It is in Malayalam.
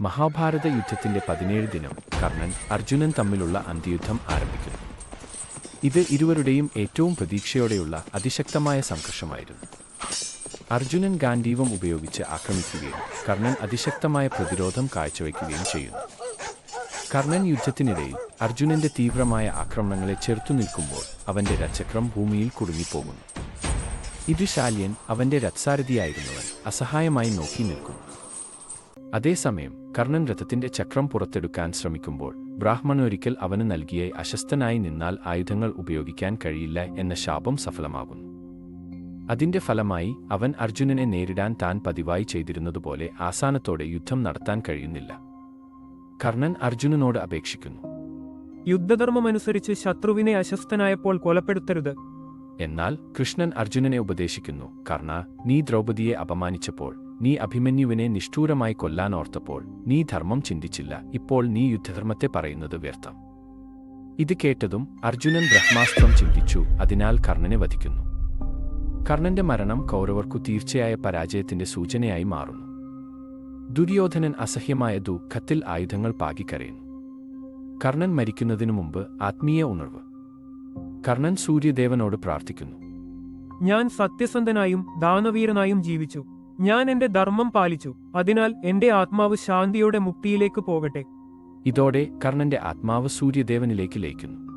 മഹാഭാരത യുദ്ധത്തിന്റെ പതിനേഴ് ദിനം കർണൻ അർജുനൻ തമ്മിലുള്ള അന്ത്യയുദ്ധം ആരംഭിക്കുന്നു ഇത് ഇരുവരുടെയും ഏറ്റവും പ്രതീക്ഷയോടെയുള്ള അതിശക്തമായ സംഘർഷമായിരുന്നു. അർജുനൻ ഗാന്ധീവം ഉപയോഗിച്ച് ആക്രമിക്കുകയും കർണൻ അതിശക്തമായ പ്രതിരോധം കാഴ്ചവെക്കുകയും ചെയ്യുന്നു. കർണൻ യുദ്ധത്തിനിടയിൽ അർജുനന്റെ തീവ്രമായ ആക്രമണങ്ങളെ ചെറുത്തു നിൽക്കുമ്പോൾ അവന്റെ രഥചക്രം ഭൂമിയിൽ കുടുങ്ങിപ്പോകുന്നു. ഇത് ശാല്യൻ അവന്റെ രത്സാരഥിയായിരുന്നവൻ അസഹായമായി നോക്കി നിൽക്കുന്നു. അതേസമയം കർണൻ രഥത്തിന്റെ ചക്രം പുറത്തെടുക്കാൻ ശ്രമിക്കുമ്പോൾ ബ്രാഹ്മണ ഒരിക്കൽ അവന് നൽകിയ അശസ്തനായി നിന്നാൽ ആയുധങ്ങൾ ഉപയോഗിക്കാൻ കഴിയില്ല എന്ന ശാപം സഫലമാകുന്നു. അതിന്റെ ഫലമായി അവൻ അർജുനനെ നേരിടാൻ താൻ പതിവായി ചെയ്തിരുന്നതുപോലെ ആസാനത്തോടെ യുദ്ധം നടത്താൻ കഴിയുന്നില്ല. കർണൻ അർജുനനോട് അപേക്ഷിക്കുന്നു. യുദ്ധധർമ്മമനുസരിച്ച് ശത്രുവിനെ അശസ്തനായപ്പോൾ കൊലപ്പെടുത്തരുത്. എന്നാൽ കൃഷ്ണൻ അർജുനനെ ഉപദേശിക്കുന്നു. കർണ നീ ദ്രൗപദിയെ അപമാനിച്ചപ്പോൾ നീ അഭിമന്യുവിനെ നിഷ്ഠൂരമായി കൊല്ലാൻ കൊല്ലാനോർത്തപ്പോൾ നീ ധർമ്മം ചിന്തിച്ചില്ല. ഇപ്പോൾ നീ യുദ്ധധർമ്മത്തെ പറയുന്നത് വ്യർത്ഥം. ഇത് കേട്ടതും അർജുനൻ ബ്രഹ്മാസ്ത്രം ചിന്തിച്ചു അതിനാൽ കർണനെ വധിക്കുന്നു. കർണന്റെ മരണം കൗരവർക്കു തീർച്ചയായ പരാജയത്തിന്റെ സൂചനയായി മാറുന്നു. ദുര്യോധനൻ അസഹ്യമായ ദുഃഖത്തിൽ ആയുധങ്ങൾ പാകിക്കരയുന്നു. കർണൻ മരിക്കുന്നതിനു മുമ്പ് ആത്മീയ ഉണർവ്. കർണൻ സൂര്യദേവനോട് പ്രാർത്ഥിക്കുന്നു. ഞാൻ സത്യസന്ധനായും ദാനവീരനായും ജീവിച്ചു. ഞാൻ എന്റെ ധർമ്മം പാലിച്ചു. അതിനാൽ എന്റെ ആത്മാവ് ശാന്തിയുടെ മുക്തിയിലേക്ക് പോകട്ടെ. ഇതോടെ കർണന്റെ ആത്മാവ് സൂര്യദേവനിലേക്ക് ലയിക്കുന്നു.